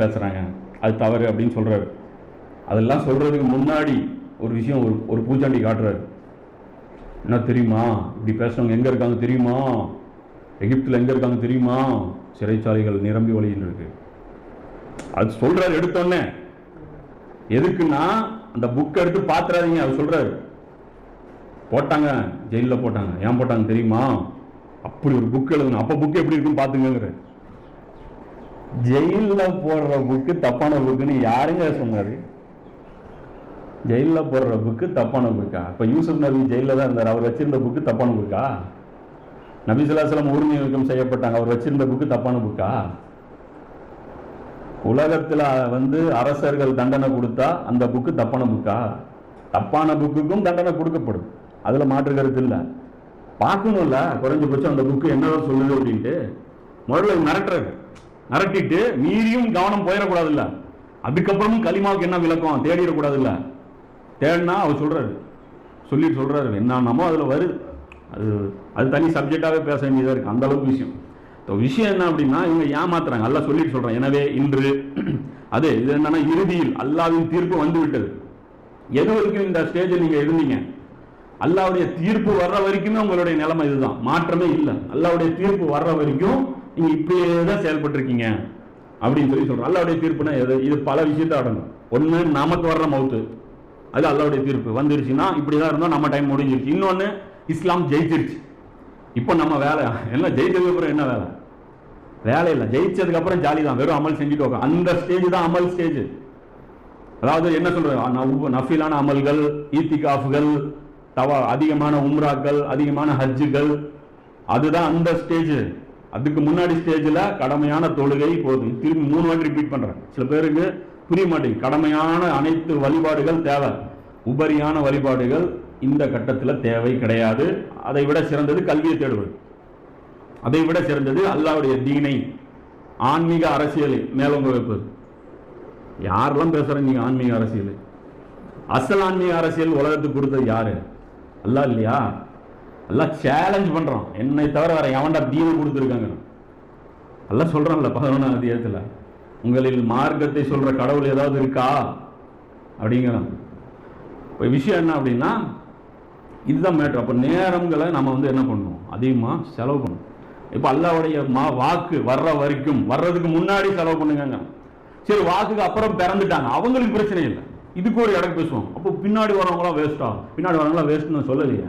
பேசுகிறாங்க அது தவறு அப்படின்னு சொல்கிறாரு அதெல்லாம் சொல்கிறதுக்கு முன்னாடி ஒரு விஷயம் ஒரு ஒரு பூச்சாண்டி காட்டுறாரு. என்ன தெரியுமா? இப்படி பேசுகிறவங்க எங்கே இருக்காங்க தெரியுமா? எகிப்தில் எங்கே இருக்காங்க தெரியுமா? சிறைச்சாலைகள் நிரம்பி வழின்னு இருக்கு. அது சொல்கிறாரு எடுத்தோடனே. எதுக்குன்னா அந்த புக்கை எடுத்து பார்த்துறாதீங்க அவர் சொல்கிறாரு போட்டாங்க ஜெயிலில் போட்டாங்க. ஏன் போட்டாங்க தெரியுமா? அப்படி ஒரு புக் எழுதணும். அப்போ புக் எப்படி இருக்குன்னு பார்த்துங்கிற ஜெயிலில் போடுற புக்கு தப்பான புக்குன்னு யாருங்க சொன்னார்? ஜெயிலில் போடுற புக்கு தப்பான புக்கா இப்போ யூசுப் நபி ஜெயிலில் தான் இருந்தார். அவர் வச்சிருந்த புக்கு தப்பான புக்கா நபி சொல்லாசலம் ஊர் நீக்கம் செய்யப்பட்டாங்க. அவர் வச்சிருந்த புக்கு தப்பான புக்கா உலகத்தில் வந்து அரசர்கள் தண்டனை கொடுத்தா அந்த புக்கு தப்பான புக்கா தப்பான புக்குக்கும் தண்டனை கொடுக்கப்படும். அதில் மாற்று கருத்து இல்லை. பார்க்கணும்ல. குறைஞ்சபட்சம் அந்த புக்கு என்னதான் சொல்லுது அப்படின்ட்டு. முதல்ல மிரட்டுறது மிரட்டிட்டு மீறியும் கவனம் போயிடக்கூடாதுல்ல. அதுக்கப்புறமும் களிமாவுக்கு என்ன விளக்கம்? தேடிடக்கூடாதுல்ல. தேடினா அவர் சொல்றாரு. சொல்லிட்டு சொல்றாரு. என்னன்னமோ அதில் வருது. அது அது தனி சப்ஜெக்டாகவே பேச வேண்டியதாக இருக்குது அந்த அளவுக்கு விஷயம். இப்போ விஷயம் என்ன அப்படின்னா இவங்க ஏமாத்துறாங்க. அல்லா சொல்லிட்டு சொல்கிறேன் எனவே இன்று அது இது என்னன்னா இறுதியில் அல்லாவின் தீர்ப்பு வந்து விட்டது. எது வரைக்கும் இந்த ஸ்டேஜில் நீங்கள் இருந்தீங்க அல்லாவுடைய தீர்ப்பு வர்ற வரைக்குமே உங்களுடைய நிலைமை இதுதான். மாற்றமே இல்லை. அல்லாவுடைய தீர்ப்பு வர்ற வரைக்கும் நீங்கள் இப்படியே தான் செயல்பட்டுருக்கீங்க அப்படின்னு சொல்லி சொல்கிறோம் அல்லாவுடைய தீர்ப்புனா எது? இது பல விஷயத்த அடங்கும். ஒன்று நமக்கு வர்ற மவுத்து. அது அல்லாவுடைய தீர்ப்பு. வந்துருச்சுன்னா இப்படிதான் இருந்தோம். நம்ம டைம் முடிஞ்சிருச்சு. இன்னொன்று இஸ்லாம் ஜெயிச்சிருச்சு. இப்போ நம்ம வேலை என்ன ஜெயிச்சதுக்கு அப்புறம் என்ன வேலை? வேலை இல்லை. ஜெயிச்சதுக்கப்புறம் ஜாலி தான். வெறும் அமல் செஞ்சுட்டு உட்கார் அந்த ஸ்டேஜ் தான் அமல் ஸ்டேஜ் அதாவது என்ன சொல்றது? நஃபிலான அமல்கள் ஈத்திகாஃப்கள் தவா அதிகமான உம்ராக்கள் அதிகமான ஹஜ்ஜுகள் அதுதான் அந்த ஸ்டேஜ் அதுக்கு முன்னாடி ஸ்டேஜில் கடமையான தொழுகை போதும். திரும்பி மூணு வாட்டி ரிப்பீட் பண்ணுறேன் சில பேருக்கு புரிய மாட்டேங்குது. கடமையான அனைத்து வழிபாடுகள் தேவை. உபரியான வழிபாடுகள் இந்த கட்டத்தில் தேவை கிடையாது. அதை விட சிறந்தது கல்வியை தேடுவது. அதை விட சிறந்தது அல்லாவுடைய தீனை ஆன்மீக அரசியலை மேலோங்க வைப்பது. யாரெல்லாம் பேசுகிறேன் நீங்கள் ஆன்மீக அரசியல்? அசல் ஆன்மீக அரசியல் உலகத்துக்கு கொடுத்தது யாரு? அல்லாஹ் இல்லையா? எல்லாம் சேலஞ்ச் பண்ணுறான் என்னை தவிர வேற எவன்டா தீவு கொடுத்துருக்காங்க எல்லாம் சொல்கிறான்ல பதினொன்றாம் அதிகாரத்தில். உங்களில் மார்க்கத்தை சொல்கிற கடவுள் ஏதாவது இருக்கா? அப்படிங்கிறான். இப்போ விஷயம் என்ன அப்படின்னா இதுதான் மேட்ரு அப்போ நேரங்களை நம்ம வந்து என்ன பண்ணுவோம்? அதிகமாக செலவு பண்ணணும் இப்போ அல்லாவுடைய மா வாக்கு வர்ற வரைக்கும் வர்றதுக்கு முன்னாடி செலவு பண்ணுங்க சரி வாக்குக்கு அப்புறம் பிறந்துட்டாங்க. அவங்களுக்கு பிரச்சனை இல்லை. இதுக்கு ஒரு இடம் பேசுவோம். அப்போ பின்னாடி வரவங்களாம் வேஸ்டா பின்னாடி வரவங்களாம் வேஸ்ட்னு சொல்லலையே.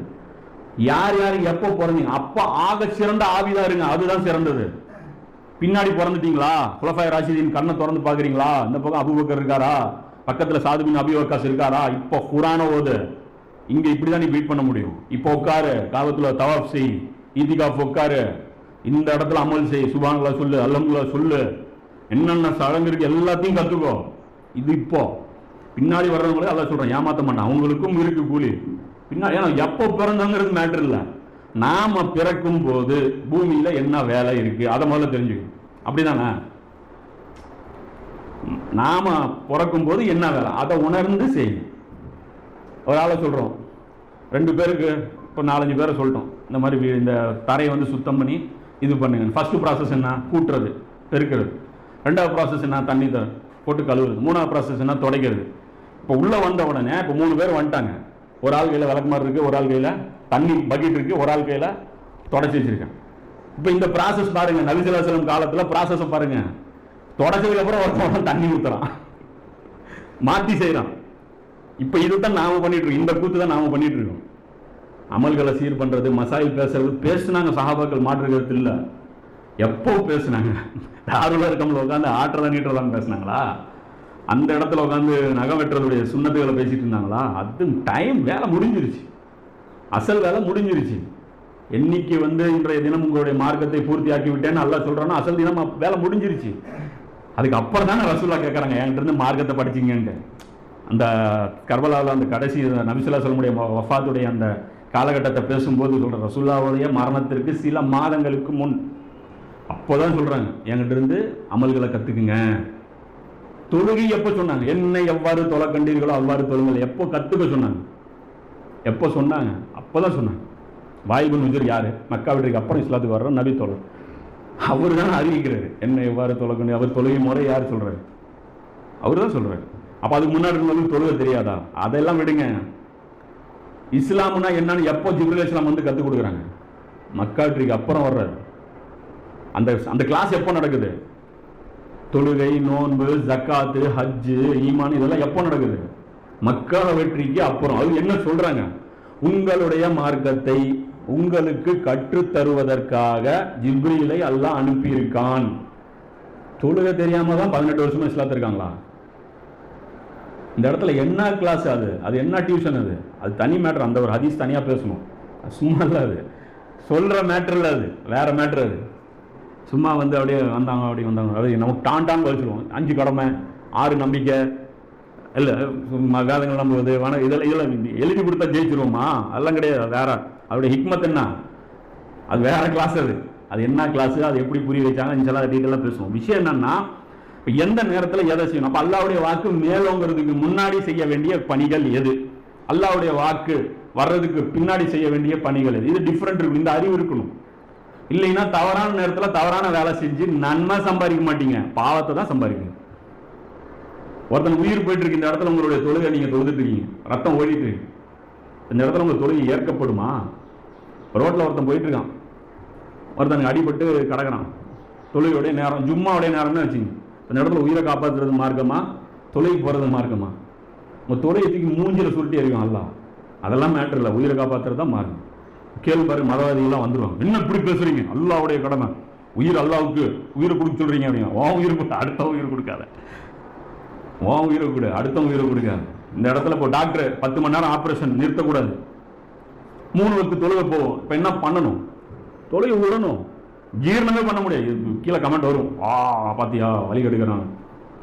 யார் யார் எப்போ பிறந்தீங்க? அப்போ ஆக சிறந்த ஆவிதான் இருங்க. அதுதான் சிறந்தது. பின்னாடி பிறந்துட்டீங்களா? குலஃபாய் ராஷிதின் கண்ணை திறந்து பார்க்குறீங்களா? இந்த பக்கம் அபுபக்கர் இருக்காரா? பக்கத்தில் சாதுபின் அபிவகாஸ் இருக்காரா? இப்போ குரான ஓது. இங்க இப்படிதான் நீ பீட் பண்ண முடியும். இப்போ உட்காரு. காலத்தில் தவாப் செய். ஈதிகாஃப் உட்காரு. இந்த இடத்துல அமல் செய். சுபான்களை சொல்லு அல்லம்களா சொல்லு. என்னென்ன சடங்கு இருக்கு எல்லாத்தையும் கற்றுக்கோ இது இப்போ. பின்னாடி வர்றவங்களே அதான் சொல்கிறேன் ஏமாற்ற மாட்டேன். அவங்களுக்கும் இருக்கு கூலி. பின்னாடி ஏன்னா எப்போ பிறந்தாங்கிறது மேட்டர் இல்லை. நாம் பிறக்கும் போது பூமியில் என்ன வேலை இருக்குது அதை முதல்ல தெரிஞ்சுக்கணும். அப்படிதானே? நாம் பிறக்கும் போது என்ன வேலை? அதை உணர்ந்து செய்யணும். ஒரு ஆளை சொல்கிறோம் ரெண்டு பேருக்கு இப்போ நாலஞ்சு பேரை சொல்லிட்டோம். இந்த மாதிரி இந்த தரையை வந்து சுத்தம் பண்ணி இது பண்ணுங்க ஃபஸ்ட்டு ப்ராசஸ் என்ன? கூட்டுறது பெருக்கிறது. ரெண்டாவது ப்ராசஸ் என்ன? தண்ணி த போட்டு கழுவுறது. மூணாவது ப்ராசஸ் என்ன? துடைக்கிறது. இப்போ உள்ளே வந்த உடனே இப்போ மூணு பேர் வந்துட்டாங்க. ஒரு ஆள் கையில் விளக்குமாறு இருக்குது ஒரு ஆள் கையில் தண்ணி பக்கெட் இருக்குது ஒரு ஆள் கையில் தொடச்சி வச்சுருக்கேன். இப்போ இந்த ப்ராசஸ் பாருங்கள் நபிசுல்லாசலம் காலத்தில் ப்ராசஸை பாருங்கள் தொடச்சதுக்கப்புறம் ஒரு ஒருத்தன் தண்ணி ஊற்றுறான் மாற்றி செய்கிறான் இப்போ இதுதான் தான் நாம் இருக்கோம். இந்த கூத்து தான் நாம் பண்ணிகிட்ருக்கோம் அமல்களை சீர் பண்ணுறது மசாயில் பேசுறது பேசுனாங்க சகாபாக்கள் மாற்று இல்லை. எப்போ பேசுனாங்க? தாருல இருக்கவங்கள உட்காந்து ஆற்றலாம் நீட்டலாம் பேசுனாங்களா? அந்த இடத்துல உட்காந்து நகை வெட்டுறதுடைய சுண்ணத்துகளை பேசிட்டு இருந்தாங்களா? அது டைம் வேலை முடிஞ்சிருச்சு. அசல் வேலை முடிஞ்சிருச்சு. என்னைக்கு வந்து இன்றைய தினம் உங்களுடைய மார்க்கத்தை பூர்த்தியாக்கி விட்டேன்னு அல்ல சொல்றானோ அசல் தினம் வேலை முடிஞ்சிருச்சு. அதுக்கு அப்புறம் தானே ரசூல்லா கேட்குறாங்க என்கிட்ட இருந்து மார்க்கத்தை படிச்சிங்கன்ட்டு. அந்த கர்பலாவில் அந்த கடைசி நபிசுல்லா சொல்லமுடைய வஃபாத்துடைய அந்த காலகட்டத்தை பேசும்போது சொல்கிற ரசூல்லாவுடைய மரணத்திற்கு சில மாதங்களுக்கு முன். அப்போதான் சொல்கிறாங்க என்கிட்ட இருந்து அமல்களை கற்றுக்குங்க தொழுகை எப்போ சொன்னாங்க? என்னை எவ்வாறு தொலை கண்டீர்களோ அவ்வாறு தொழுங்கள். எப்போ கற்றுக்க சொன்னாங்க? எப்போ சொன்னாங்க? அப்போ தான் சொன்னாங்க. வாய்புல் நுஜர் யார்? மக்கா வீட்டுக்கு அப்புறம் இஸ்லாத்துக்கு வர்ற நபி தோழர் அவர் தான் அறிவிக்கிறாரு. என்ன எவ்வாறு தொலைக்கணும் அவர் தொழுகை முறை யார் சொல்கிறாரு அவர் தான் சொல்கிறாரு அப்போ அதுக்கு முன்னாடி இருந்தவங்களுக்கு தொழுகை தெரியாதா? அதெல்லாம் விடுங்க. இஸ்லாம்னா என்னன்னு எப்போ ஜிப்ரல் இஸ்லாம் வந்து கற்றுக் கொடுக்குறாங்க? மக்காட்ரிக்கு அப்புறம் வர்றாரு. அந்த அந்த கிளாஸ் எப்போ நடக்குது? தொழுகை நோன்பு ஜக்காத்து ஹஜ்ஜு ஈமான் இதெல்லாம் எப்போ நடக்குது? மக்கள வெற்றிக்கு அப்புறம். அது என்ன சொல்றாங்க? உங்களுடைய மார்க்கத்தை உங்களுக்கு கற்றுத்தருவதற்காக ஜிப்ரீலை அல்லாஹ் அனுப்பியிருக்கான். தொழுகை தெரியாம தான் பதினெட்டு வருஷமா இஸ்லாத்து இருக்காங்களா? இந்த இடத்துல என்ன கிளாஸ் அது? அது என்ன டியூஷன் அது? அது தனி மேட்டர் அந்த ஒரு ஹதீஸ் தனியாக பேசணும். சும்மா இல்லை அது. சொல்கிற மேட்ரு இல்லை அது. வேற மேட்ரு அது. சும்மா வந்து அப்படியே வந்தாங்க அப்படி வந்தாங்க. அது நமக்கு டான் டான் அஞ்சு கடமை ஆறு நம்பிக்கை. இல்லை சும்மா வேதங்கள் நம்புவது வன இதெல்லாம் இதெல்லாம் எழுதி கொடுத்தா ஜெயிச்சிருவோமா? அதெல்லாம் கிடையாது வேற. அதோடைய ஹிக்மத் என்ன? அது வேற கிளாஸ் அது. அது என்ன கிளாஸ் அது எப்படி புரிய வச்சாங்க? இன்ஷால்லாம் டீட்டெயிலாக பேசுவோம். விஷயம் என்னன்னா இப்போ எந்த நேரத்தில் எதை செய்யணும்? அப்போ அல்லாவுடைய வாக்கு மேலோங்கிறதுக்கு முன்னாடி செய்ய வேண்டிய பணிகள் எது? அல்லாவுடைய வாக்கு வர்றதுக்கு பின்னாடி செய்ய வேண்டிய பணிகள் எது? இது டிஃப்ரெண்ட் இருக்கும். இந்த அறிவு இருக்கணும். இல்லைன்னா தவறான நேரத்தில் தவறான வேலை செஞ்சு நன்மை சம்பாதிக்க மாட்டீங்க. பாவத்தை தான் சம்பாதிக்கணும். ஒருத்தன் உயிர் போயிட்டு இருக்கு இந்த இடத்துல உங்களுடைய தொழுகை நீங்கள் தொழுதுட்டு இருக்கீங்க. ரத்தம் ஓடிட்டு இருக்கு. இந்த இடத்துல உங்கள் தொழுகை ஏற்கப்படுமா? ரோட்டில் ஒருத்தன் போயிட்டு இருக்கான். ஒருத்தனுக்கு அடிபட்டு கிடக்கிறான். தொழுகையுடைய நேரம் ஜும்மாவுடைய நேரம்னு வச்சுங்க. இந்த இடத்துல உயிரை காப்பாற்றுறது மார்க்கமா? தொழுகை போகிறது மார்க்கமா? உங்கள் தொழுகை தூக்கி மூஞ்சில சுருட்டி எறியும் அல்ல அதெல்லாம் மேட்டர் இல்லை. உயிரை காப்பாற்றுறது தான் மார்க்கம். கேள்வி மதவாதிகள்லாம் வந்துருவாங்க. என்ன இப்படி பேசுறீங்க? அல்லாவுடைய கடமை. உயிர் அல்லாவுக்கு உயிரை கொடுக்க சொல்றீங்க அப்படிங்க உன் உயிர் கொடு அடுத்த உயிர் கொடுக்காத. உன் உயிரை கொடு அடுத்த உயிரை கொடுக்காத. இந்த இடத்துல இப்போ டாக்டர் பத்து மணி நேரம் ஆப்ரேஷன் நிறுத்தக்கூடாது. மூணு வகுப்பு தொழுகை போகும் இப்போ என்ன பண்ணணும்? தொழுகை விடணும். ஜீரணமே பண்ண முடியாது. கீழே கமெண்ட் வரும். ஆ பாத்தியா வலி கெடுக்கிறான்.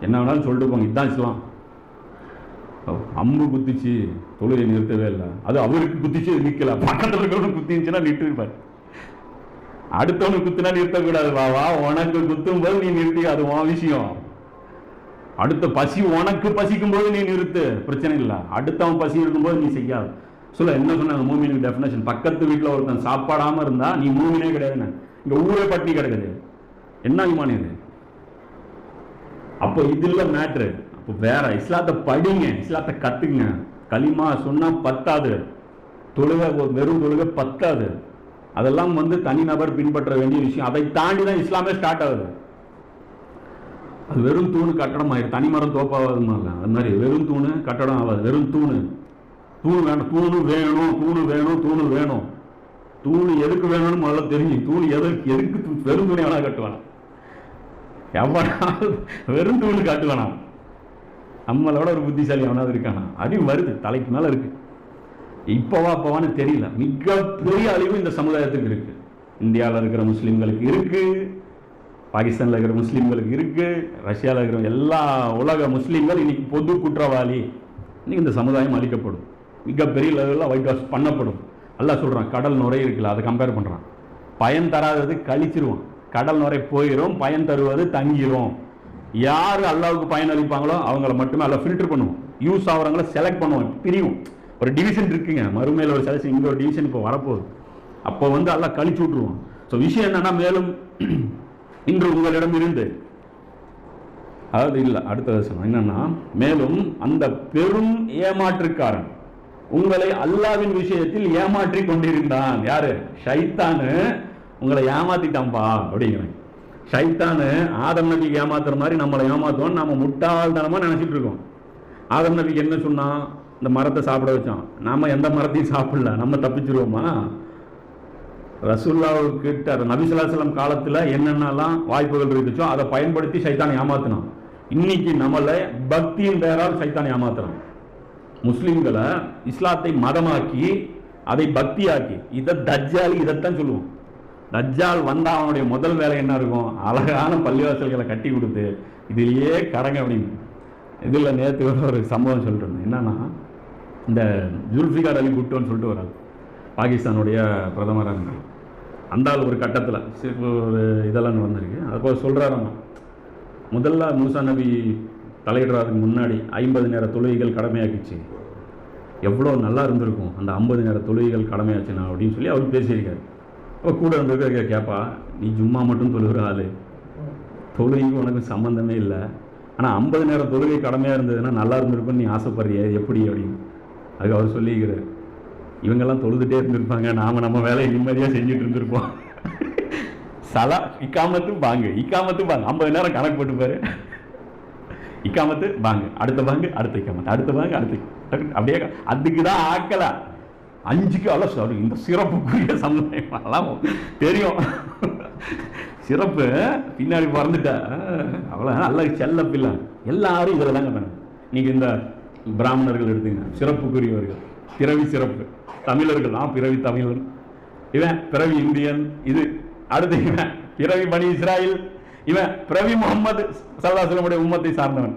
என்ன வேணாலும் சொல்லிட்டு போங்க. இதுதான் இஸ்லாம். அம்பு குத்திச்சு தொழுகை நிறுத்தவே இல்லை. அது அவருக்கு குத்திச்சு நிற்கல பக்கத்தில் பக்கத்துல இருக்கிறவனுக்கு குத்திச்சுன்னா நிறுத்திருப்பார் அடுத்தவனுக்கு குத்தினா நிறுத்தக்கூடாது. வா வா உனக்கு குத்தும் போது நீ நிறுத்தி. அது உன் விஷயம். அடுத்த பசி உனக்கு பசிக்கும் போது நீ நிறுத்து. பிரச்சனை இல்லை. அடுத்தவன் பசி இருக்கும்போது நீ செய்யாது. சொல்ல என்ன சொன்னாங்க மூமினுக்கு டெஃபினேஷன் பக்கத்து வீட்டில் ஒருத்தன் சாப்பாடாமல் இருந்தா நீ மூமினே கிடையாதுன்னு. இங்க ஊரே பட்டினி கிடக்குது. என்ன அபிமானம் இது? அப்போ இது இல்லை மேட்ரு அப்போ வேற இஸ்லாத்தை படிங்க. இஸ்லாத்தை கற்றுக்குங்க களிமா சொன்னால் பத்தாது. தொழுக வெறும் தொழுகை பத்தாது. அதெல்லாம் வந்து தனிநபர் பின்பற்ற வேண்டிய விஷயம். அதை தாண்டி தான் இஸ்லாமே ஸ்டார்ட் ஆகுது. அது வெறும் தூணு கட்டடம் ஆயிடும் தனிமரம் தோப்பாவதுமா அது மாதிரி வெறும் தூணு கட்டடம் ஆகாது. வெறும் தூணு. தூணு வேணும். தூணு வேணும். தூணு வேணும். தூணு வேணும். தூணு எதுக்கு வேணும்னு முதல்ல தெரிஞ்சு தூணு எதுக்கு எதுக்கு வெறும் துணி வேணா கட்டுவானா? எவ்வளோ வெறும் தூணு வேணாம் நம்மளோட ஒரு புத்திசாலி அவனாவது இருக்கானா? அறிவு வருது தலைக்கு மேலே இருக்கு. இப்போவா அப்போவான்னு தெரியல. மிகப்பெரிய அழிவு இந்த சமுதாயத்துக்கு இருக்கு. இந்தியாவில் இருக்கிற முஸ்லீம்களுக்கு இருக்கு. பாகிஸ்தானில் இருக்கிற முஸ்லீம்களுக்கு இருக்கு. ரஷ்யாவில் இருக்கிற எல்லா உலக முஸ்லீம்கள் இன்னைக்கு பொது குற்றவாளி. இன்னைக்கு இந்த சமுதாயம் அழிக்கப்படும். மிகப்பெரிய லெவலில் ஒயிட் வாஷ் பண்ணப்படும். நல்லா சொல்கிறான் கடல் நுரை இருக்குல்ல அதை கம்பேர் பண்ணுறான் பயன் தராதது கழிச்சிருவான். கடல் நுரை போயிடும் பயன் தருவது தங்கிரும். யார் அல்லாவுக்கு பயனளிப்பாங்களோ அவங்கள மட்டுமே அல்ல ஃபில்டர் பண்ணுவோம். யூஸ் ஆகிறவங்கள செலக்ட் பண்ணுவோம். பிரியும் ஒரு டிவிஷன் இருக்குங்க. மறுமையில் ஒரு செலக்ஷன் இங்கே ஒரு டிவிஷன் இப்போ வரப்போகுது. அப்போ வந்து எல்லாம் கழிச்சு விட்ருவோம் ஸோ விஷயம் என்னன்னா மேலும் இன்று உங்களிடம் இருந்து அதாவது இல்லை அடுத்த வருஷம் என்னன்னா மேலும் அந்த பெரும் ஏமாற்றுக்காரன் உங்களை அல்லாவின் விஷயத்தில் ஏமாற்றி கொண்டிருந்தான். யாரு? ஷைத்தானு. உங்களை ஏமாத்திட்டான்பா அப்படிங்கிறேன். ஷைத்தானு ஆதம் நபி ஏமாத்துற மாதிரி நம்மளை ஏமாத்துவோம் நம்ம முட்டாள்தனமாக நினச்சிட்டு இருக்கோம். ஆதம் நபிக்கு என்ன சொன்னான் இந்த மரத்தை சாப்பிட வச்சான். நாம் எந்த மரத்தையும் சாப்பிடல. நம்ம தப்பிச்சிருவோமா? அந்த நபிசுல்லாசலம் காலத்தில் என்னென்னலாம் வாய்ப்புகள் இருந்துச்சோ அதை பயன்படுத்தி சைத்தான் ஏமாத்தினான். இன்னைக்கு நம்மளை பக்தியின் பெயரால் சைத்தான் ஏமாத்துறோம் முஸ்லீம்களை இஸ்லாத்தை மதமாக்கி அதை பக்தியாக்கி இதை தஜ்ஜாலி இதைத்தான் சொல்லுவோம். தஜ்ஜால் வந்தால் அவனுடைய முதல் வேலை என்ன இருக்கும்? அழகான பள்ளிவாசல்களை கட்டி கொடுத்து இதிலேயே கடங்க அப்படின்னு இதில் நேற்று கூட ஒரு சம்பவம் சொல்லிட்டு என்னென்னா என்னன்னா இந்த ஜுல்ஃபிகார் அலி குட்டோன்னு சொல்லிட்டு வராது பாகிஸ்தானுடைய பிரதமராக இருந்தார். அந்த ஆள் ஒரு கட்டத்தில் ஒரு இதெல்லாம் வந்திருக்கு. அப்போ சொல்கிறாரம்மா முதல்ல மூசா நபி தலையிடுறதுக்கு முன்னாடி ஐம்பது நேர தொழுகைகள் கடமையாக்கிச்சு. எவ்வளோ நல்லா இருந்திருக்கும் அந்த ஐம்பது நேர தொழுகைகள் கடமையாச்சுண்ணா அப்படின்னு சொல்லி அவர் பேசியிருக்காரு. அப்போ கூட இருந்திருக்க கேட்பா நீ ஜும்மா மட்டும் தொழுகிற ஆள். தொழுகைக்கு உனக்கு சம்மந்தமே இல்லை. ஆனால் ஐம்பது நேரம் தொழுகை கடமையாக இருந்ததுன்னா நல்லா இருந்திருக்கும்னு நீ ஆசைப்படுறிய எப்படி அப்படின்னு. அதுக்கு அவர் சொல்லிக்கிறார். இவங்கெல்லாம் தொழுதுட்டே இருந்திருப்பாங்க. நாம நம்ம வேலையை நிம்மதியாக செஞ்சுட்டு இருந்திருப்போம். சலா இக்காமத்து பாங்க இக்காமத்து பாங்க. ஐம்பது நேரம் கணக்கு போட்டு பாரு. இக்காமத்து பாங்க. அடுத்த பாங்கு அடுத்த இக்காமத்து. அடுத்த பாங்கு அடுத்த அப்படியே அதுக்கு தான் ஆக்கல. அஞ்சுக்கு அல்ல சாரி இந்த சிறப்புக்குரிய சமுதாயம். அதெல்லாம் தெரியும். சிறப்பு பின்னாடி பிறந்துட்டா அவ்வளோ நல்ல செல்ல பிள்ளை. எல்லாரும் இதில் தாங்க பண்ணாங்க நீங்கள் இந்த பிராமணர்கள் எடுத்துங்க சிறப்புக்குரியவர்கள். பிறவி சிறப்பு. தமிழர்கள் தான் பிறவி தமிழன். இவன் பிறவி இந்தியன். இது அடுத்து இவன் பிறவி பணி இஸ்ராயில். இவன் பிறவி முகமது சல்லாசலமுடைய உம்மத்தை சார்ந்தவன்.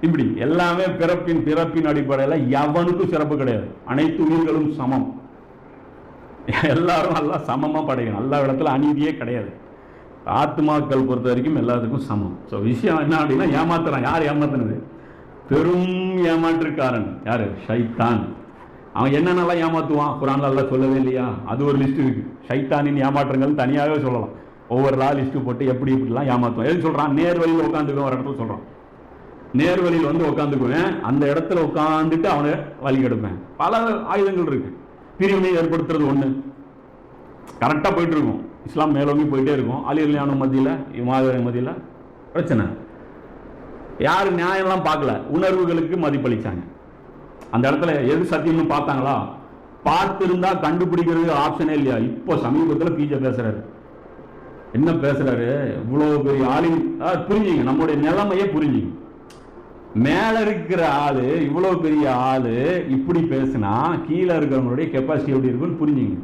இப்படி எல்லாமே பிறப்பின் பிறப்பின் அடிப்படையில் எவனுக்கும் சிறப்பு கிடையாது. அனைத்து உயிர்களும் சமம். எல்லாரும் நல்லா சமமாக படைக்கணும். எல்லா இடத்துல அநீதியே கிடையாது. ஆத்மாக்கள் பொறுத்த வரைக்கும் எல்லாத்துக்கும் சமம். ஸோ விஷயம் என்ன அப்படின்னா ஏமாத்துறான். யார் ஏமாத்துனது? பெரும் ஏமாற்றுக்காரன். யாரு? ஷைத்தான். அவன் என்னென்னலாம் ஏமாத்துவான்? குரான்ல எல்லாம் சொல்லவே இல்லையா? அது ஒரு லிஸ்ட் இருக்கு. ஷைத்தானின் ஏமாற்றங்கள் தனியாகவே சொல்லலாம். ஒவ்வொரு லா லிஸ்ட்டு போட்டு எப்படி இப்படிலாம் ஏமாத்துவான். எது சொல்றான்? நேர் வழியில் உட்காந்துக்குவோம் ஒரு இடத்துல சொல்றான். நேர்வழியில் வந்து உட்காந்துக்குவேன் அந்த இடத்துல உட்காந்துட்டு அவனை வழி கெடுப்பேன். பல ஆயுதங்கள் இருக்கு. பிரிவினை ஏற்படுத்துறது ஒன்று கரெக்டாக போயிட்டு இருக்கும். இஸ்லாம் மேலோங்கி போயிட்டே இருக்கும். அலி அலியானு மத்தியில் இமாதவரை மத்தியில் பிரச்சனை. யார் நியாயம்லாம் பார்க்கல. உணர்வுகளுக்கு மதிப்பளிச்சாங்க. அந்த இடத்துல எது சத்தியம்னு பார்த்தாங்களா? பார்த்துருந்தா கண்டுபிடிக்கிறது ஆப்ஷனே இல்லையா? இப்போ சமீபத்தில் பிஜே பேசுறாரு. என்ன பேசுறாரு? இவ்வளோ பெரிய ஆளின் புரிஞ்சுங்க. நம்மளுடைய நிலைமையே புரிஞ்சுங்க. மேல இருக்கிற ஆளு இவ்வளோ பெரிய ஆளு இப்படி பேசுனா கீழே இருக்கிறவங்களுடைய கெப்பாசிட்டி எப்படி இருக்குன்னு புரிஞ்சுங்க.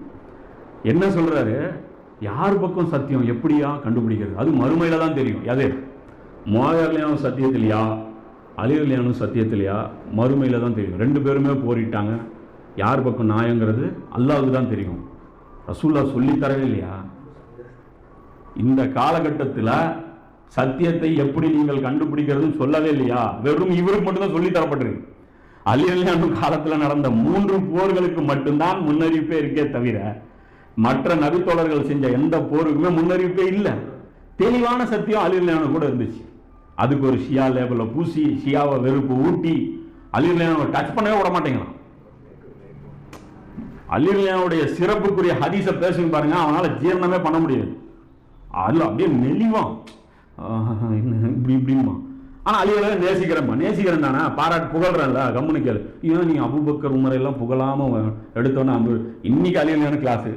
என்ன சொல்றாரு? யார் பக்கம் சத்தியம் எப்படியா கண்டுபிடிக்கிறது? அது மறுமையில தான் தெரியும். அது மோதர்லையானும் சத்தியத்திலையா? அழிவுலையானும் சத்தியத்திலையா? மறுமையில தான் தெரியும். ரெண்டு பேருமே போரிட்டாங்க. யார் பக்கம் நியாயங்கிறது அல்லாவுக்கு தான் தெரியும். ரசூல்லா சொல்லித் தரவே இல்லையா? இந்த காலகட்டத்தில் சத்தியத்தை எப்படி நீங்கள் கண்டுபிடிக்கிறதுன்னு சொல்லவே இல்லையா? வெறும் இவருக்கு மட்டும்தான் சொல்லி தரப்பட்டிருக்கு. அலி காலத்தில் நடந்த மூன்று போர்களுக்கு மட்டும்தான் முன்னறிவிப்பே இருக்கே தவிர மற்ற நபித்தோழர்கள் செஞ்ச எந்த போருக்குமே முன்னறிவிப்பே இல்லை. தெளிவான சத்தியம் அலியல்யானு கூட இருந்துச்சு. அதுக்கு ஒரு ஷியா லேபிளில் பூசி ஷியாவை வெறுப்பு ஊட்டி அலியல்யானவை டச் பண்ணவே விட மாட்டேங்கிறான். அலிலியானுடைய சிறப்புக்குரிய ஹதீஸை பேசுங்க பாருங்க அவனால ஜீரணமே பண்ண முடியாது. அதில் அப்படியே நெளிவான் இப்படி இப்படிமா ஆனால் அலிகளை நேசிக்கிறேன்ப்பா. நேசிக்கிறேன் தானே. பாராட்டு புகழ்றேன்ல கம்முனு கேளு. ஏன் நீ அபுபக்கர் உமரையெல்லாம் புகழாமல் புகழாம எடுத்தோன்னே அம்பு இன்னைக்கு அழியலான கிளாஸு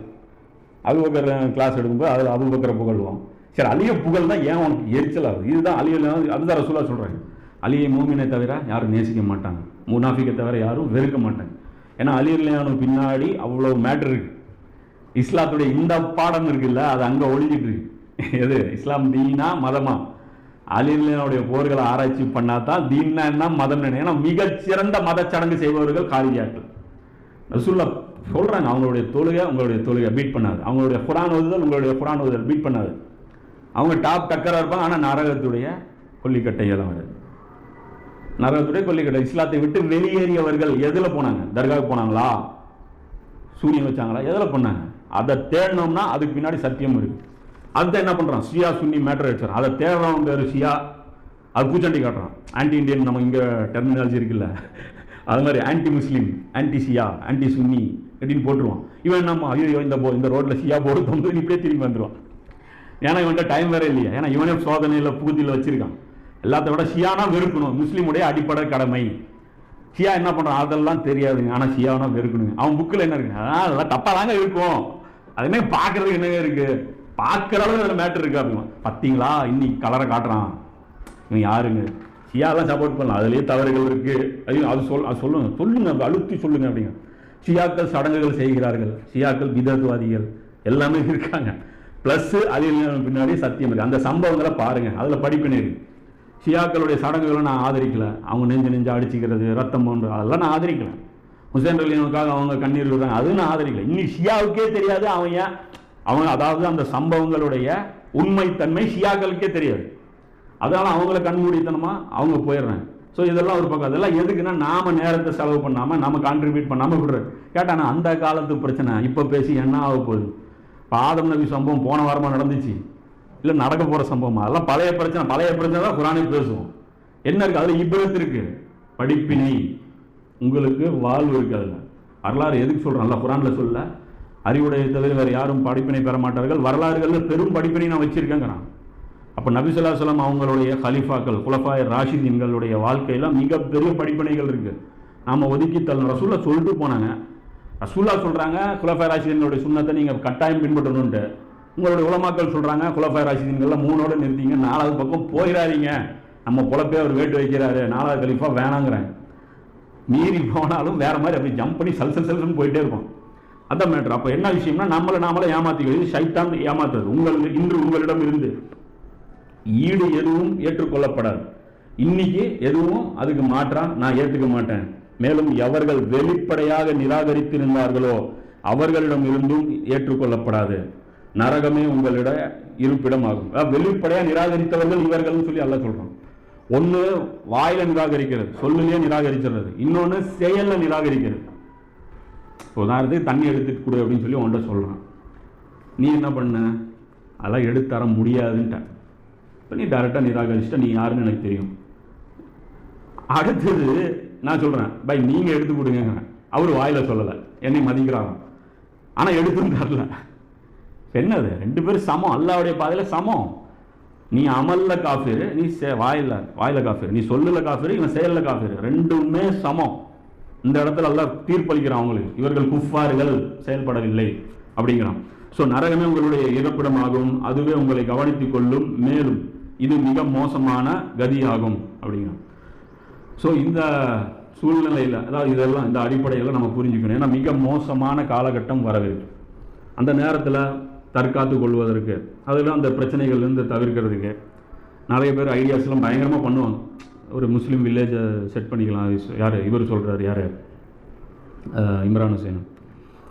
அபுபக்கர் கிளாஸ் எடுக்கும்போது அதில் அபுபக்கரை புகழ்வோம். சரி அழிய புகழ் தான் ஏன் உனக்கு எரிச்சல் ஆகுது இதுதான் அலியல் அதுதான் ரசூலா சொல்கிறாங்க அழிய மூமினை தவிர யாரும் நேசிக்க மாட்டாங்க. முனாஃபிக்கை தவிர யாரும் வெறுக்க மாட்டாங்க. ஏன்னா அலியலியானு பின்னாடி அவ்வளோ மேட்ரு இருக்குது இஸ்லாத்துடைய இந்த பாடம் இருக்குல்ல அது அங்கே ஒழிஞ்சிட்டு இருக்கு. எது? இஸ்லாம் தீனா மதமா? அலிலியனுடைய போர்களை ஆராய்ச்சி பண்ணா தான் தீன்னா என்ன மதம் ஏன்னா மிகச்சிறந்த மத சடங்கு செய்பவர்கள் காரியாக்கள். ரசூல்லா சொல்கிறாங்க அவங்களுடைய தொழுகை உங்களுடைய தொழுகை பீட் பண்ணாது. அவங்களுடைய குரான் ஓதுதல் உங்களுடைய குரான் ஓதுதல் பீட் பண்ணாது. அவங்க டாப் டக்கராக இருப்பாங்க ஆனால் நரகத்துடைய கொல்லிக்கட்டையெல்லாம் வருது நரகத்துடைய கொல்லிக்கட்டை இஸ்லாத்தை விட்டு வெளியேறியவர்கள் எதில் போனாங்க? தர்காவுக்கு போனாங்களா? சூரியன் வச்சாங்களா? எதில் பண்ணாங்க அதை தேடினோம்னா அதுக்கு பின்னாடி சத்தியம் இருக்குது அதுதான் என்ன பண்ணுறான் ஷியா சுன்னி மேட்டர் வச்சுறான் அதை தேடுறவன் பேர் ஷியா. அது பூச்சாண்டி காட்டுறான். ஆன்டி இந்தியன் நம்ம இங்கே டெர்மினாலஜி இருக்குல்ல. அது மாதிரி anti Muslim anti Shia anti Sunni அப்படின்னு போட்டுருவான். இவன் நம்ம ஐயோ இந்த போ இந்த ரோட்டில் ஷியா போடு தொங்குது இப்படியே திரும்பி வந்துடுவான் ஏன்னா இவன்கிட்ட டைம் வேறு இல்லையா. ஏன்னா இவனே சோதனையில் புகுதியில் வச்சுருக்கான். எல்லாத்த விட ஷியானா வெறுக்கணும். முஸ்லீமுடைய அடிப்படை கடமை. ஷியா என்ன பண்ணுறான் அதெல்லாம் தெரியாதுங்க. ஆனால் ஷியானா வெறுக்கணுங்க. அவன் புக்கில் என்ன இருக்குங்க அதெல்லாம் தப்பாக தாங்க இருக்கும். அதுமே பார்க்குறதுக்கு என்னங்க இருக்குது பார்க்குற அளவு அதில் மேட்டர் இருக்கு அப்படிமா பார்த்தீங்களா இன்னைக்கு கலரை காட்டுறான். இவன் யாருங்க? ஷியாலாம் சப்போர்ட் பண்ணலாம் அதுலேயே தவறுகள் இருக்குது ஐயோ அது சொல் அது சொல்லுங்க. சொல்லுங்க அப்படி அழுத்தி சொல்லுங்க அப்படிங்க. ஷியாக்கள் சடங்குகள் செய்கிறார்கள். ஷியாக்கள் விதத்துவாதிகள் எல்லாமே இருக்காங்க. ப்ளஸ்ஸு அதில் பின்னாடி சத்தியம் இருக்குது அந்த சம்பவங்களை பாருங்கள் அதில் படிப்பினை இருக்கு? ஷியாக்களுடைய சடங்குகளை நான் ஆதரிக்கலை. அவங்க நெஞ்சு நெஞ்சு அடிச்சுக்கிறது ரத்தம் போன்ற அதெல்லாம் நான் ஆதரிக்கலை. ஹுசேன் ரலியனுக்காக அவங்க கண்ணீர் விடுறாங்க. அதுவும் நான் ஆதரிக்கலை. இன்னும் ஷியாவுக்கே தெரியாது. அவன் ஏன் அவங்க அதாவது அந்த சம்பவங்களுடைய உண்மைத்தன்மை ஷியாக்களுக்கே தெரியாது. அதனால் அவங்கள கண்மூடித்தனமா அவங்க போயிடுறாங்க. ஸோ இதெல்லாம் ஒரு பக்கம். அதெல்லாம் எதுக்குன்னா நாம நேரத்தை செலவு பண்ணாமல் நம்ம கான்ட்ரிபியூட் பண்ணாமல் விடுறது. கேட்டானா அந்த காலத்து பிரச்சனை. இப்போ பேசி என்ன ஆக போகுது? இப்போ ஆதம் நபி சம்பவம் போன வாரமாக நடந்துச்சு. இல்லை நடக்க போகிற சம்பவமா? அதெல்லாம் பழைய பிரச்சனை. பழைய பிரச்சனை தான் குரானே பேசுவோம். என்ன இருக்குது அதில் இப்ரத் இருக்குது படிப்பினை. உங்களுக்கு வாழ்வு இருக்கு வரலாறு எதுக்கு சொல்றேன்? நல்லா குரானில் சொல்ல அறிவுடைய தவிர வேறு யாரும் படிப்பினை பெற மாட்டார்கள். வரலாறுகளில் பெரும் படிப்பினை நான் வச்சிருக்கேங்கிறான். அப்போ நபிசுல்லா சலாம் அவங்களுடைய ஹலிஃபாக்கள் குலஃபாய ராஷிதீன்களுடைய வாழ்க்கையில மிகப்பெரிய படிப்பினைகள் இருக்குது நாம் ஒதுக்கி தள்ளணும். ரசூல்லா சொல்லிட்டு போனாங்க. ரசூல்லா சொல்கிறாங்க குலஃபாய் ராஷிதீன்களுடைய சுண்ணத்தை நீங்கள் கட்டாயம் பின்பற்றணுன்ட்டு உங்களுடைய உலமாக்கள் சொல்கிறாங்க குலஃபாய் ராஷிதீன்கள்ல மூணோட நிறுத்திங்க நாலாவது பக்கம் போயிடாதீங்க. நம்ம பொழப்பே அவர் வேட்டு வைக்கிறாரு. நாலாவது கலிஃபா வேணாங்கிறேன். மீறி போனாலும் வேறு மாதிரி அப்படி ஜம்ப் பண்ணி சல்சல் சல்சல்னு போயிட்டே இருக்கும் அதான் மேட்ரு அப்போ என்ன விஷயம்னா நம்மளை நாமளே ஏமாத்திக்கிறது சைத்தான் ஏமாத்துறது. உங்கள் இன்று உங்களிடம் இருந்து ஈடு எதுவும் ஏற்றுக்கொள்ளப்படாது. இன்னைக்கு எதுவும் அதுக்கு மாற்றா நான் ஏற்றுக்க மாட்டேன். மேலும் எவர்கள் வெளிப்படையாக நிராகரித்திருந்தார்களோ அவர்களிடம் இருந்தும் ஏற்றுக்கொள்ளப்படாது. நரகமே உங்களிட இருப்பிடம் ஆகும் அதாவது நிராகரித்தவர்கள் இவர்கள்னு சொல்லி அல்ல சொல்கிறோம் ஒன்று வாயில நிராகரிக்கிறது சொல்லுலேயே நிராகரிச்சிடுறது. இன்னொன்று செயலில் நிராகரிக்கிறது. உதாரணத்துக்கு தண்ணி எடுத்துட்டு கொடு அப்படின்னு சொல்லி உன்கிட்ட சொல்கிறான் நீ என்ன பண்ண? அதெல்லாம் எடுத்து தர முடியாதுன்ட்ட இப்போ நீ டேரெக்டாக நிராகரிச்சுட்ட நீ யாருன்னு எனக்கு தெரியும். அடுத்தது நான் சொல்கிறேன் பை நீங்கள் எடுத்து கொடுங்க. அவர் வாயில் சொல்லலை. என்னை மதிக்கிறாங்க ஆனால் எடுத்துன்னு தரல. என்னது? ரெண்டு பேரும் சமம். அல்லாவுடைய பாதையில் சமம். நீ அமல்ல காஃபிரு நீ சே வாயில வாயில் காஃபிரு. நீ சொல்லுல காஃபிரு இவன் செயலில் காஃபிரு. ரெண்டுமே சமம். இந்த இடத்துல எல்லாம் தீர்ப்பளிக்கிறான் அவங்களுக்கு இவர்கள் குஃபார்கள் செயல்படவில்லை அப்படிங்கிறான். ஸோ நரகமே உங்களுடைய இருப்பிடமாகும். அதுவே உங்களை கவனித்துக் கொள்ளும். மேலும் இது மிக மோசமான கதியாகும் அப்படிங்கிறான். ஸோ இந்த சூழ்நிலையில் அதாவது இதெல்லாம் இந்த அடிப்படையில் நம்ம புரிஞ்சுக்கணும். ஏன்னா மிக மோசமான காலகட்டம் வரவிருக்கு அந்த நேரத்தில் தற்காத்து கொள்வதற்கு அதில் அந்த பிரச்சனைகள்லேருந்து தவிர்க்கிறதுக்கு நிறைய பேர் ஐடியாஸ்லாம் பயங்கரமாக பண்ணுவாங்க. ஒரு முஸ்லீம் வில்லேஜை செட் பண்ணிக்கலாம். யார்? இவர் சொல்கிறார் யார்? இம்ரான் ஹுசேன்.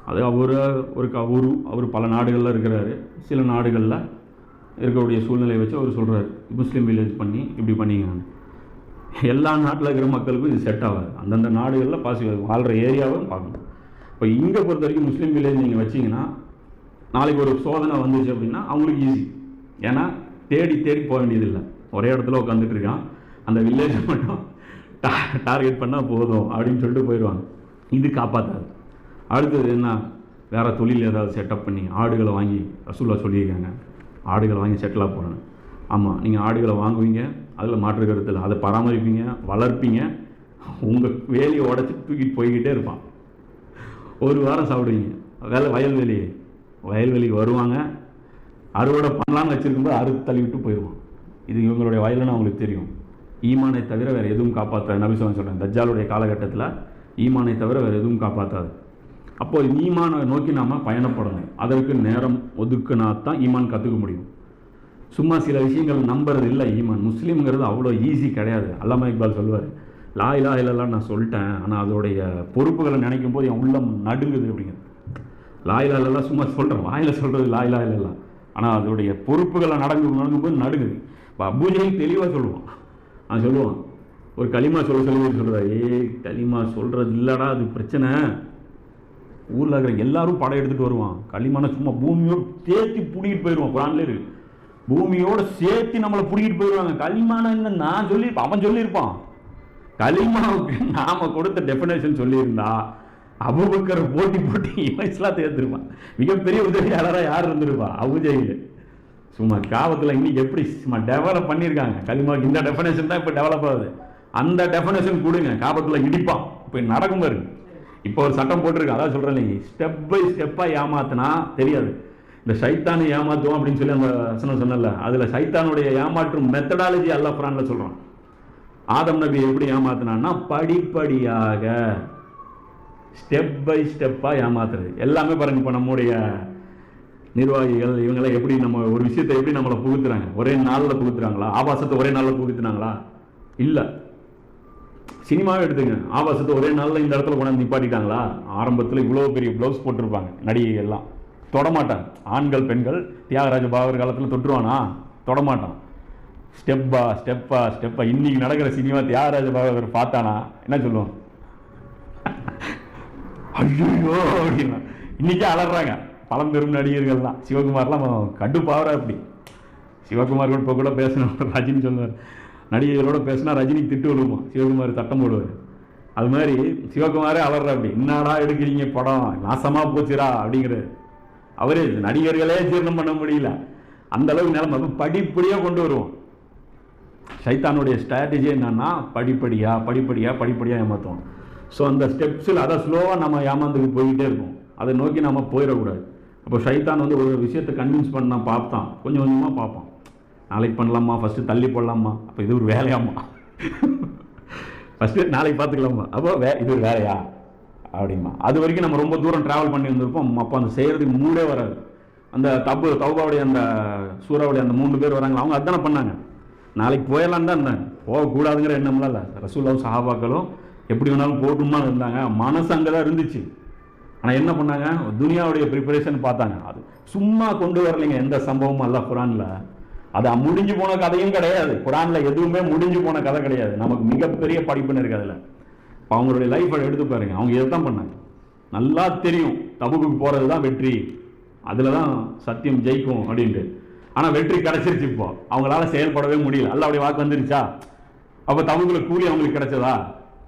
அது அவர் ஒரு க- அவர் பல நாடுகளில் இருக்கிறாரு. சில நாடுகளில் இருக்கக்கூடிய சூழ்நிலையை வச்சு அவர் சொல்கிறார் முஸ்லீம் வில்லேஜ் பண்ணி இப்படி பண்ணிங்க எல்லா நாட்டில் இருக்கிற மக்களுக்கும் இது செட் ஆகாது. அந்தந்த நாடுகளில் பாசி வாழ்கிற ஏரியாவும் பார்க்கணும். இப்போ இங்கே பொறுத்த வரைக்கும் முஸ்லீம் வில்லேஜ் நீங்கள் வச்சீங்கன்னா நாளைக்கு ஒரு சோதனை வந்துச்சு அப்படின்னா அவங்களுக்கு ஈஸி ஏன்னா தேடி தேடி போக வேண்டியதில்லை. ஒரே இடத்துல உட்காந்துட்டு இருக்கான். அந்த வில்லேஜை மட்டும் டார்கெட் பண்ணால் போதும் அப்படின்னு சொல்லிட்டு போயிடுவாங்க. இது காப்பாற்றாது அடுத்தது என்ன? வேறு தொழில் ஏதாவது செட்டப் பண்ணி ஆடுகளை வாங்கி ரசூல்லா சொல்லியிருக்காங்க. ஆடுகளை வாங்கி செட்டிலாக போகிறேன்னு ஆமாம் நீங்கள் ஆடுகளை வாங்குவீங்க அதில் மாற்று கருத்தில் அதை பராமரிப்பீங்க வளர்ப்பீங்க. உங்கள் வேலையை உடச்சி தூக்கிட்டு போய்கிட்டே இருப்பான். ஒரு வாரம் சாப்பிடுவீங்க. வேலை வயல்வெளி வயல்வெளிக்கு வருவாங்க. அறுவடை பண்ணலான்னு வச்சுருக்கும்போது அறுத்து தள்ளி விட்டு போயிடுவான். இது இவங்களுடைய வயலுன்னு அவங்களுக்கு தெரியும். ஈமானை தவிர வேறு எதுவும் காப்பாற்றாது நபிசுவன் சொல்கிறேன் தஜ்ஜாலுடைய காலகட்டத்தில் ஈமானை தவிர வேறு எதுவும் காப்பாற்றாது அப்போது ஈமானை நோக்கி நாம் பயணப்படணும். அதற்கு நேரம் ஒதுக்குனா தான் ஈமான் கற்றுக்க முடியும். சும்மா சில விஷயங்கள் நம்புறது இல்லை ஈமான். முஸ்லீம்ங்கிறது அவ்வளோ ஈஸி கிடையாது. அல்லாமா இக்பால் சொல்லுவார் லா இலா இல்லலாம் நான் சொல்லிட்டேன். ஆனால் அதோடைய பொறுப்புகளை நினைக்கும் போது என் உள்ளம் நடுங்குது அப்படிங்கிறது. லா இலா சும்மா சொல்கிறேன் வாயில் சொல்கிறது லா இலா இல்லலாம் ஆனால் அதோடைய பொறுப்புகளை நடந்து நடக்கும்போது நடுங்குது. இப்போ தெளிவாக சொல்லுவான். அவன் சொல்லுவான் ஒரு களிமா சொல்ல சொல்லி சொல்கிறா ஏய் களிமா சொல்கிறது இல்லைடா அது பிரச்சனை. ஊரில் இருக்கிற எல்லாரும் படம் எடுத்துகிட்டு வருவான். களிமான சும்மா பூமியோடு சேர்த்து பிடிக்கிட்டு போயிடுவான். குரான்ல இருக்கு. பூமியோடு சேர்த்து நம்மளை பிடிக்கிட்டு போயிடுவாங்க. களிமான என்ன நான் சொல்லி அவன் சொல்லியிருப்பான். களிமாவுக்கு நாம் கொடுத்த டெஃபினேஷன் சொல்லியிருந்தா அபுபக்கர் போட்டி போட்டி இவன் இஸ்லாத்தை ஏற்றிருப்பான் மிகப்பெரிய உதவியாளராக யார் இருந்திருப்பா? அபுஜெயில். சும்மா காவத்தில் இன்றைக்கி எப்படி சும்மா டெவலப் பண்ணியிருக்காங்க களிமாவுக்கு இந்த டெஃபினேஷன் தான் இப்போ டெவலப் ஆகுது. அந்த டெஃபினேஷன் கொடுங்க. காபத்தில் இடிப்பான். இப்போ நடக்கும் பாருங்க. இப்போ ஒரு சட்டம் போட்டிருக்கு. அதான் சொல்கிறேன் இல்லைங்க. ஸ்டெப் பை ஸ்டெப்பாக ஏமாத்தினா தெரியாது. இந்த சைத்தானை ஏமாத்துவோம் அப்படின்னு சொல்லி அந்த வசனம் சொன்னல அதில் சைத்தானுடைய ஏமாற்றும் மெத்தடாலஜி அல்லா குரானில் சொல்கிறோம் ஆதம் நபி எப்படி ஏமாத்தினான்னா படிப்படியாக ஸ்டெப் பை ஸ்டெப்பாக ஏமாத்துறது. எல்லாமே பாருங்க இப்போ நம்முடைய நிர்வாகிகள் இவங்களை எப்படி நம்ம ஒரு விஷயத்தை எப்படி நம்மளை புகுத்துறாங்க? ஒரே நாளில் புகுத்துறாங்களா? ஆபாசத்தை ஒரே நாளில் புகுத்துனாங்களா? இல்லை. சினிமாவே எடுத்துங்க. ஆபாசத்தை ஒரே நாளில் இந்த இடத்துல கொண்டாந்து நிப்பாட்டிட்டாங்களா? ஆரம்பத்தில் இவ்வளோ பெரிய ப்ளவுஸ் போட்டிருப்பாங்க நடிகை எல்லாம் தொடமாட்டாங்க. ஆண்கள் பெண்கள் தியாகராஜ பாகர் காலத்தில் தொட்டுருவானா? தொடமாட்டான். ஸ்டெப்பா ஸ்டெப்பா ஸ்டெப்பா. இன்றைக்கி நடக்கிற சினிமா தியாகராஜ பாகவர் பார்த்தானா? என்ன சொல்லுவான்? ஐயோ அப்படின்னா. இன்னைக்கே அலறாங்க. பழம்பெரும் நடிகர்கள்லாம் சிவகுமார்லாம் கடுப்பாவரா அப்படி. சிவகுமார் கூட இப்போ கூட பேசணும். ரஜினி சொல்லுவார். நடிகைகளோட பேசினா ரஜினி திட்டு விழுமா சிவகுமார் தட்டம் போடுவார். அது மாதிரி சிவகுமாரே அலற அப்படி. என்னடா எடுக்கிறீங்க படம்? நாசமாக போச்சுடா அப்படிங்கிறது அவரே நடிகர்களே ஜீர்ணம் பண்ண முடியல. அந்த அளவுக்கு நிலைமை. அப்போ படிப்படியாக கொண்டு வருவோம். சைத்தானுடைய ஸ்ட்ராட்டஜி என்னன்னா படிப்படியாக படிப்படியா படிப்படியாக ஏமாத்துவோம். ஸோ அந்த ஸ்டெப்ஸில் அதை ஸ்லோவாக நம்ம ஏமாந்துக்கு போய்கிட்டே இருக்கும் அதை நோக்கி நம்ம போயிடக்கூடாது. அப்போ ஷைத்தான் வந்து ஒரு விஷயத்தை கன்வின்ஸ் பண்ண பார்த்தான். கொஞ்சம் கொஞ்சமாக பார்ப்பான். நாளைக்கு பண்ணலாமா? ஃபஸ்ட்டு தள்ளி போடலாமா? அப்போ இது ஒரு வேலையாம்மா. ஃபஸ்ட்டு நாளைக்கு பார்த்துக்கலாமா? அப்போ வே இது ஒரு வேலையா? அப்படிமா அது வரைக்கும் நம்ம ரொம்ப தூரம் ட்ராவல் பண்ணி வந்திருப்போம் அப்போ அந்த செய்கிறதுக்கு மூடே வராது. அந்த தப்பு தௌபாவுடைய அந்த சூறாவுடைய அந்த மூணு பேர் வராங்க அவங்க அதானே பண்ணாங்க. நாளைக்கு போயிடலாம் தான் இருந்தாங்க. போகக்கூடாதுங்கிற எண்ணம்லாம் இல்லை. ரசூல்லாவும் சஹாபாக்களும் எப்படி வேணாலும் போட்டுமா இருந்தாங்க. மனசு அங்கே தான் இருந்துச்சு. ஆனால் என்ன பண்ணாங்க? துனியாவுடைய ப்ரிப்பரேஷன் பார்த்தாங்க. அது சும்மா கொண்டு வரலைங்க. எந்த சம்பவமும் அல்ல குரானில். அது முடிஞ்சு போன கதையும் கிடையாது. குரானில் எதுவுமே முடிஞ்சு போன கதை கிடையாது. நமக்கு மிகப்பெரிய படிப்புன்னு இருக்குது அதில். இப்போ அவங்களுடைய லைஃப்பை எடுத்து பாருங்க. அவங்க இதை தான் பண்ணாங்க? நல்லா தெரியும். தபுக்கு போகிறது தான் வெற்றி. அதில் தான் சத்தியம் ஜெயிக்கும் அப்படின்ட்டு. ஆனால் வெற்றி கிடச்சிருச்சு இப்போ. அவங்களால செயல்படவே முடியல. அல்ல அப்படி வாக்கு வந்துருச்சா? அப்போ தபுக்குல கூலி அவங்களுக்கு கிடைச்சதா?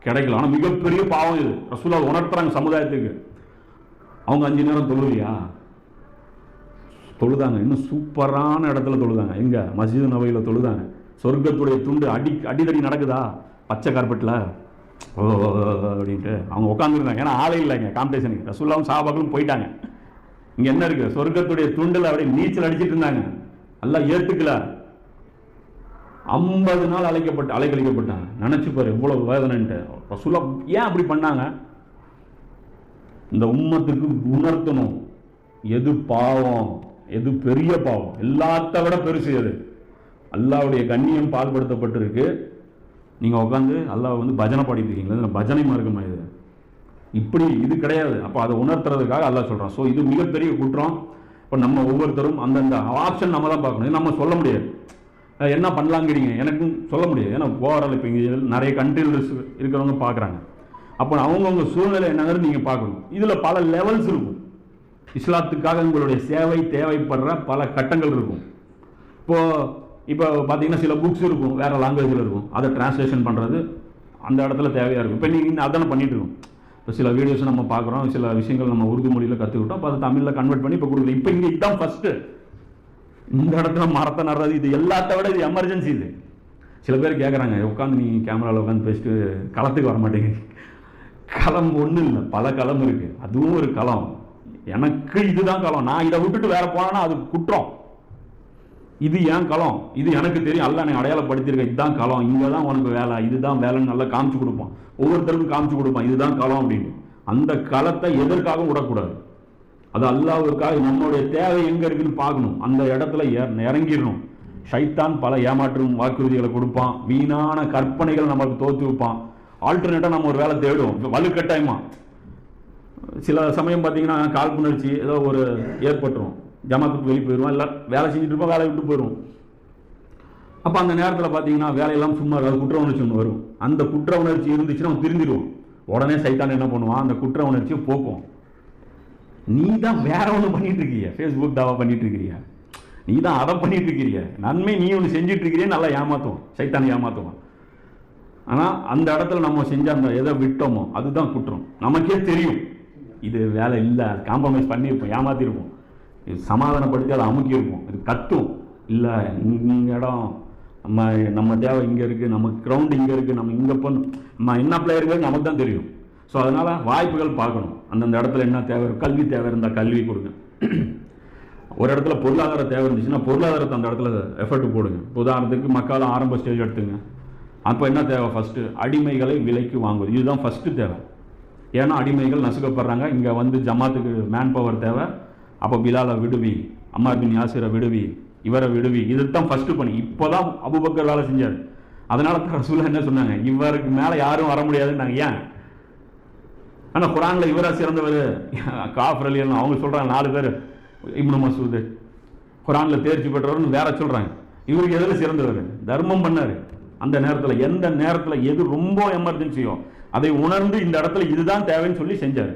கிடைக்கல. ஆனால் மிகப்பெரிய பாவம் இது. ரசூலா உணர்த்துறாங்க சமுதாயத்துக்கு. அவங்க அஞ்சு நேரம் தொழுவியா? தொழுதாங்க. இன்னும் சூப்பரான இடத்துல தொழுதாங்க. எங்கே? மஸ்ஜித் நவையில் தொழுதாங்க. சொர்க்கத்துடைய துண்டு அடி அடிதடி நடக்குதா? பச்சை கார்பெட்டில் ஓ அப்படின்ட்டு அவங்க உட்காந்துருந்தாங்க ஏன்னா ஆளே இல்லைங்க காம்படிஷனுக்கு ரசூல்லாவும் சாபாக்களும் போயிட்டாங்க. இங்கே என்ன இருக்குது சொர்க்கத்துடைய துண்டில் அப்படியே நீச்சல் அடிச்சிட்டு இருந்தாங்க. நல்லா ஏற்றுக்கல ஐம்பது நாள் அழைக்கப்பட்டு அலைக்கழிக்கப்பட்டாங்க. நினச்சி பாரு எவ்வளோ வேதனைன்ட்டு. ரசுல்லா ஏன் அப்படி பண்ணாங்க? இந்த உம்மத்துக்கு உணர்த்தணும். எது பாவம் எது பெரிய பாவம்? எல்லாத்த விட பெருசு எது? அல்லாவுடைய கண்ணியம் பால்படுத்தப்பட்டிருக்கு நீங்கள் உட்காந்து அல்லாஹ் வந்து பஜனை பாடிட்டு இருக்கீங்களா பஜனை மார்க்கமா இது? இப்படி இது கிடையாது. அப்போ அதை உணர்த்துறதுக்காக அல்லாஹ் சொல்கிறான் ஸோ இது மிகப்பெரிய குற்றம். இப்போ நம்ம ஒவ்வொருத்தரும் அந்தந்த ஆப்ஷன் நம்ம தான் பார்க்கணும். நம்ம சொல்ல முடியாது. என்ன பண்ணலாங்கிறீங்க எனக்கும் சொல்ல முடியாது. ஏன்னா ஓவரால் இப்போ இங்கே நிறைய கண்ட்ரியில் இருக்கிறவங்க பார்க்குறாங்க. அப்போ அவங்கவுங்க சூழ்நிலை என்னங்கிறது நீங்கள் பார்க்கணும். இதில் பல லெவல்ஸ் இருக்கும். இஸ்லாத்துக்காக உங்களுடைய சேவை தேவைப்படுற பல கட்டங்கள் இருக்கும். இப்போது இப்போ பார்த்தீங்கன்னா சில புக்ஸ் இருக்கும் வேறு லாங்குவேஜில் இருக்கும். அதை டிரான்ஸ்லேஷன் பண்ணுறது அந்த இடத்துல தேவையாக இருக்கும். இப்போ நீங்கள் அதானே பண்ணிகிட்டு இருக்கோம். இப்போ சில வீடியோஸ் நம்ம பார்க்குறோம் சில விஷயங்கள் நம்ம உருது மொழியில் கற்றுக்கிட்டோம் அப்போ அதை தமிழில் கன்வெர்ட் பண்ணி இப்போ கொடுக்குறோம் இப்போ இங்கே இதுதான் ஃபஸ்ட்டு இந்த இடத்துல மரத்தை நடுறது இது எல்லாத்த விட இது எமர்ஜென்சி இது. சில பேர் கேட்குறாங்க உட்காந்து நீ கேமராவில் உட்காந்து பேசிட்டு களத்துக்கு வர மாட்டேங்க களம் ஒன்றும் இல்லை பல களம் இருக்குது அதுவும் ஒரு களம். எனக்கு இதுதான் களம். நான் இதை விட்டுட்டு வேற போனேன்னா அது குற்றம். இது ஏன் களம்? இது எனக்கு தெரியும். அல்ல நான் அடையாளப்படுத்தியிருக்கேன். இதுதான் களம். இங்கே தான் உனக்கு வேலை. இதுதான் வேலைன்னு நல்லா காமிச்சு கொடுப்பான். ஒவ்வொருத்தருக்கும் காமிச்சு கொடுப்பான். இதுதான் களம் அப்படின்னு. அந்த களத்தை எதற்காகவும் விடக்கூடாது. அது அல்லாவுக்காக நம்மளுடைய தேவை எங்கே இருக்குன்னு பார்க்கணும். அந்த இடத்துல இறங்கிடணும். ஷைத்தான் பல ஏமாற்றும் வாக்குறுதிகளை கொடுப்பான். வீணான கற்பனைகள் நம்மளுக்கு தோற்று வைப்பான். ஆல்டர்னேட்டாக நம்ம ஒரு வேலை தேடுவோம். வலுக்கட்டாயமா. சில சமயம் பார்த்தீங்கன்னா காழ்ப்புணர்ச்சி ஏதோ ஒரு ஏற்பட்டுரும். ஜமாத்துக்கு வெளியே போயிடுவோம் இல்லை வேலை செஞ்சுட்டு இருப்போம் வேலையை விட்டு போயிடுவோம் அப்போ அந்த நேரத்தில் பார்த்தீங்கன்னா வேலையெல்லாம் சும்மா இருக்காது. குற்ற உணர்ச்சி ஒன்று வரும். அந்த குற்ற உணர்ச்சி இருந்துச்சுன்னா அவன் திருந்திடுவோம் உடனே சைத்தான் என்ன பண்ணுவான்? அந்த குற்ற உணர்ச்சியை போக்கும். நீ தான் வேற ஒன்று பண்ணிட்டு இருக்கீங்க ஃபேஸ்புக் தாவா பண்ணிட்டு இருக்கிறிய? நீ தான் அதை பண்ணிட்டு இருக்கிறிய. நன்மை நீ ஒன்று செஞ்சுட்டு இருக்கிறியே நல்லா ஏமாத்துவோம் சைத்தானை ஏமாத்துவான். ஆனால் அந்த இடத்துல நம்ம செஞ்ச அந்த எதை விட்டோமோ அதுதான் குற்றம். நமக்கே தெரியும். இது வேலை இல்லை காம்ப்ரமைஸ் பண்ணியிருப்போம் ஏமாத்திருப்போம். இது சமாதானப்படுத்தி அதை அமுக்கியிருப்போம். இது கத்தும். இல்லை இடம் நம்ம நம்ம தேவை இங்கே இருக்குது நம்ம கிரவுண்ட் இங்கே இருக்குது நம்ம இங்கே பண்ண நம்ம என்ன பிளேயருங்கிறது நமக்கு தான் தெரியும். ஸோ அதனால் வாய்ப்புகள் பார்க்கணும். அந்தந்த இடத்துல என்ன தேவை கல்வி தேவை இருந்தால் கல்வி கொடுங்க. ஒரு இடத்துல பொருளாதார தேவை இருந்துச்சுன்னா பொருளாதாரத்தை அந்த இடத்துல எஃபர்ட் போடுங்க. உதாரணத்துக்கு மக்கள் ஆரம்ப ஸ்டேஜ் எடுத்துங்க. அப்போ என்ன தேவை? ஃபஸ்ட்டு அடிமைகளை விலைக்கு வாங்குவது. இதுதான் ஃபஸ்ட்டு தேவை. ஏன்னா அடிமைகள் நசுக்கப்படுறாங்க. இங்கே வந்து ஜமாத்துக்கு மேன் பவர் தேவை. அப்போ பிலாலை விடுவி அம்மார் பின் யாசிரை விடுவி இவரை விடுவி. இதுதான் ஃபஸ்ட்டு பண்ணி இப்போ தான் அபுபக்கர் வேலை செஞ்சார். அதனால ரசூலா என்ன சொன்னாங்க? இவருக்கு மேலே யாரும் வர முடியாதுன்னாங்க ஏன்? ஆனால் குரானில் இவரா சிறந்தவர். காஃபர் அலி அவங்க சொல்கிறாங்க நாலு பேர். இப்னு மசூது. குரானில் தேர்ச்சி பெற்றவர்னு வேற சொல்கிறாங்க இவருக்கு எதில் சிறந்தவர்? தர்மம் பண்ணார். அந்த நேரத்தில் எந்த நேரத்தில் எது ரொம்ப எமர்ஜென்சியோ அதை உணர்ந்து இந்த இடத்துல இதுதான் தேவைன்னு சொல்லி செஞ்சார்.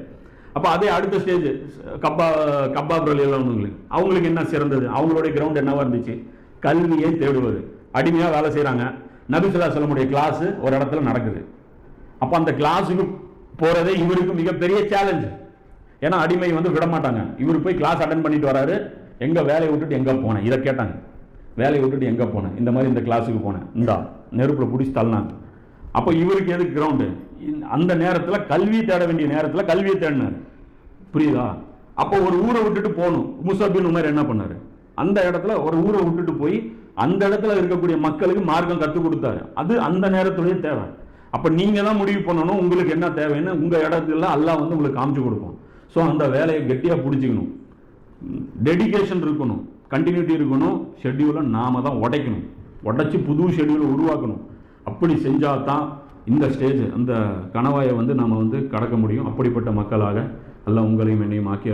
அப்போ அதே அடுத்த ஸ்டேஜ் கப்பா கப்பா பிரலியவங்களுக்கு அவங்களுக்கு என்ன சிறந்தது? அவங்களுடைய கிரவுண்ட் என்னவா இருந்துச்சு? கல்வியை தேடுவது? அடிமையாக வேலை செய்கிறாங்க நபிசுல்லா சொல்லமுடைய கிளாஸு ஒரு இடத்துல நடக்குது. அப்போ அந்த கிளாஸுக்கு போகிறதே இவருக்கு மிகப்பெரிய சேலஞ்சு ஏன்னா அடிமை வந்து விட மாட்டாங்க இவர் போய் கிளாஸ் அட்டன் பண்ணிட்டு வராரு. எங்கே வேலையை விட்டுட்டு எங்கே போனேன்? இதை கேட்டாங்க. வேலையை விட்டுட்டு எங்கே போனேன்? இந்த மாதிரி இந்த கிளாஸுக்கு போனேன். இந்தா நெருப்பில் பிடிச்சி தள்ளினாங்க. அப்போ இவருக்கு எதுக்கு கிரவுண்டு அந்த நேரத்தில் கல்வி தேட வேண்டிய நேரத்தில் கல்வியை தேடினார். புரியுதா? அப்போ ஒரு ஊரை விட்டுட்டு போகணும். முசபின் உமர் என்ன பண்ணார்? அந்த இடத்துல ஒரு ஊரை விட்டுட்டு போய் அந்த இடத்துல இருக்கக்கூடிய மக்களுக்கு மார்க்கம் கற்றுக் கொடுத்தாரு. அது அந்த நேரத்துலயே தேவை. அப்போ நீங்கள் தான் முடிவு பண்ணணும் உங்களுக்கு என்ன தேவைன்னு உங்கள் இடத்துல எல்லாம் வந்து உங்களுக்கு காமிச்சு கொடுப்போம் ஸோ அந்த வேலையை கெட்டியாக பிடிச்சிக்கணும். டெடிகேஷன் இருக்கணும். கண்டினியூட்டி இருக்கணும் ஷெட்யூலை நாம தான் உடைக்கணும். உடைச்சி புது ஷெட்யூலை உருவாக்கணும். அப்படி செஞ்சால் தான் இந்த ஸ்டேஜ் அந்த கணவாயை வந்து நம்ம வந்து கடக்க முடியும். அப்படிப்பட்ட மக்களாக அல்லாஹ் உங்களையும் என்னையும் ஆக்கிய